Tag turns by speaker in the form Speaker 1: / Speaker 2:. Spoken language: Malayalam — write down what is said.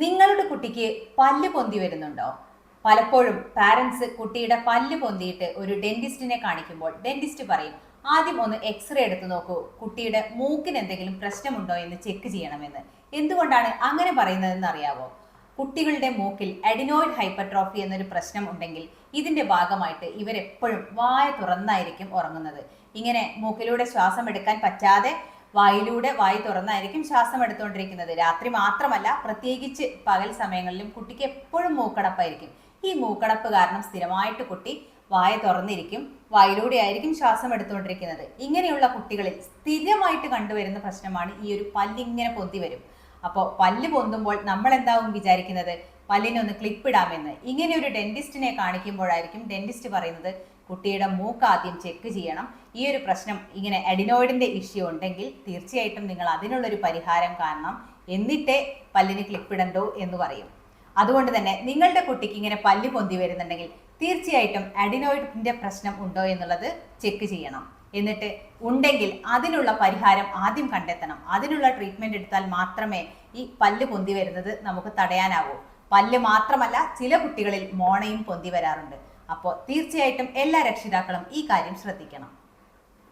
Speaker 1: നിങ്ങളുടെ കുട്ടിക്ക് പല്ല് പൊന്തി വരുന്നുണ്ടോ? പലപ്പോഴും പാരൻസ് കുട്ടിയുടെ പല്ല് പൊന്തിയിട്ട് ഒരു ഡെന്റിസ്റ്റിനെ കാണിക്കുമ്പോൾ ഡെന്റിസ്റ്റ് പറയും ആദ്യം ഒന്ന് എക്സ്റേ എടുത്ത് നോക്കൂ കുട്ടിയുടെ മൂക്കിന് എന്തെങ്കിലും പ്രശ്നമുണ്ടോ എന്ന് ചെക്ക് ചെയ്യണമെന്ന്. എന്തുകൊണ്ടാണ് അങ്ങനെ പറയുന്നതെന്ന് അറിയാവോ? കുട്ടികളുടെ മൂക്കിൽ അഡിനോയിഡ് ഹൈപ്പർട്രോഫി എന്നൊരു പ്രശ്നം ഉണ്ടെങ്കിൽ ഇതിന്റെ ഭാഗമായിട്ട് ഇവരെപ്പോഴും വായ തുറന്നായിരിക്കും ഉറങ്ങുന്നത്. ഇങ്ങനെ മൂക്കിലൂടെ ശ്വാസം എടുക്കാൻ പറ്റാതെ വായിലൂടെ വായി തുറന്നായിരിക്കും ശ്വാസം എടുത്തുകൊണ്ടിരിക്കുന്നത്. രാത്രി മാത്രമല്ല പ്രത്യേകിച്ച് പകൽ സമയങ്ങളിലും കുട്ടിക്ക് എപ്പോഴും മൂക്കടപ്പായിരിക്കും. ഈ മൂക്കടപ്പ് കാരണം സ്ഥിരമായിട്ട് കുട്ടി വായ തുറന്നിരിക്കും വായിലൂടെ ആയിരിക്കും ശ്വാസം എടുത്തുകൊണ്ടിരിക്കുന്നത്. ഇങ്ങനെയുള്ള കുട്ടികളിൽ സ്ഥിരമായിട്ട് കണ്ടുവരുന്ന പ്രശ്നമാണ് ഈ ഒരു പല്ലിങ്ങനെ പൊന്തി വരും. അപ്പോൾ പല്ല് പൊന്തുമ്പോൾ നമ്മൾ എന്താവും വിചാരിക്കുന്നത്? പല്ലിനൊന്ന് ക്ലിപ്പ് ഇടാമെന്ന്. ഇങ്ങനെ ഒരു ഡെന്റിസ്റ്റിനെ കാണിക്കുമ്പോഴായിരിക്കും ഡെന്റിസ്റ്റ് പറയുന്നത് കുട്ടിയുടെ മൂക്ക് ആദ്യം ചെക്ക് ചെയ്യണം. ഈ ഒരു പ്രശ്നം ഇങ്ങനെ അഡിനോയിഡിന്റെ ഇഷ്യൂ ഉണ്ടെങ്കിൽ തീർച്ചയായിട്ടും നിങ്ങൾ അതിനുള്ളൊരു പരിഹാരം കാണണം. എന്നിട്ടേ പല്ലിന് ക്ലിപ്പിടണ്ടോ എന്ന് പറയും. അതുകൊണ്ട് തന്നെ നിങ്ങളുടെ കുട്ടിക്ക് ഇങ്ങനെ പല്ല് പൊന്തി വരുന്നുണ്ടെങ്കിൽ തീർച്ചയായിട്ടും അഡിനോയിഡിന്റെ പ്രശ്നം ഉണ്ടോ എന്നുള്ളത് ചെക്ക് ചെയ്യണം. എന്നിട്ട് ഉണ്ടെങ്കിൽ അതിനുള്ള പരിഹാരം ആദ്യം കണ്ടെത്തണം. അതിനുള്ള ട്രീറ്റ്മെന്റ് എടുത്താൽ മാത്രമേ ഈ പല്ല് പൊന്തി വരുന്നത് നമുക്ക് തടയാനാവൂ. പല്ല് മാത്രമല്ല ചില കുട്ടികളിൽ മോണയും പൊന്തി വരാറുണ്ട്. അപ്പോൾ തീർച്ചയായിട്ടും എല്ലാ രക്ഷിതാക്കളും ഈ കാര്യം ശ്രദ്ധിക്കണം.